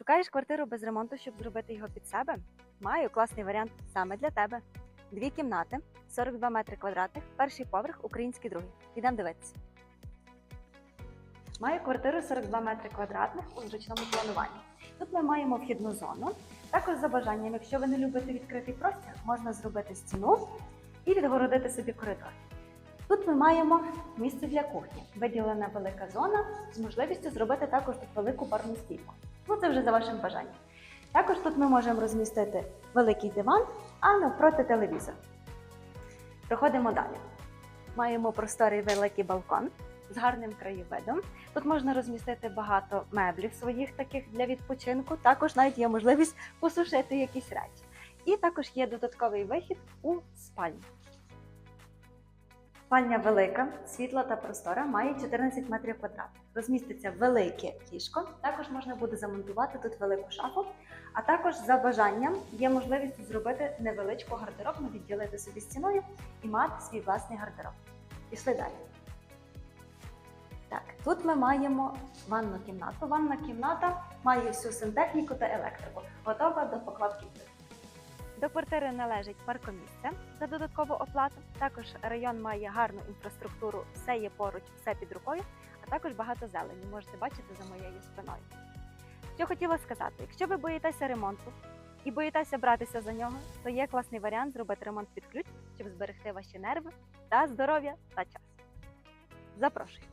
Шукаєш квартиру без ремонту, щоб зробити його під себе? Маю класний варіант саме для тебе. Дві кімнати, 42 метри квадратних, перший поверх, український другий. Ідемо дивитися. Маю квартиру 42 метри квадратних у зручному плануванні. Тут ми маємо вхідну зону. Також за бажанням, якщо ви не любите відкритий простір, можна зробити стіну і відгородити собі коридор. Тут ми маємо місце для кухні, виділена велика зона з можливістю зробити також тут велику барну стійку. Ну це вже за вашим бажанням. Також тут ми можемо розмістити великий диван, а навпроти телевізор. Проходимо далі. Маємо просторий великий балкон з гарним краєвидом. Тут можна розмістити багато меблів своїх таких для відпочинку. Також навіть є можливість посушити якісь речі. І також є додатковий вихід у спальню. Спальня велика, світла та простора, має 14 метрів квадратних. Розміститься велике ліжко. Також можна буде замонтувати тут велику шафу. А також за бажанням є можливість зробити невеличку гардеробну, відділити собі стіною і мати свій власний гардероб. Пішли далі. Так, тут ми маємо ванну кімнату. Ванна кімната має всю сантехніку та електрику, готова до покладки. До квартири належить паркомісце за додаткову оплату. Також район має гарну інфраструктуру, все є поруч, все під рукою, а також багато зелені. Можете бачити за моєю спиною. Що хотіла сказати, якщо ви боїтеся ремонту і боїтеся братися за нього, то є класний варіант зробити ремонт під ключ, щоб зберегти ваші нерви та здоров'я та час. Запрошую.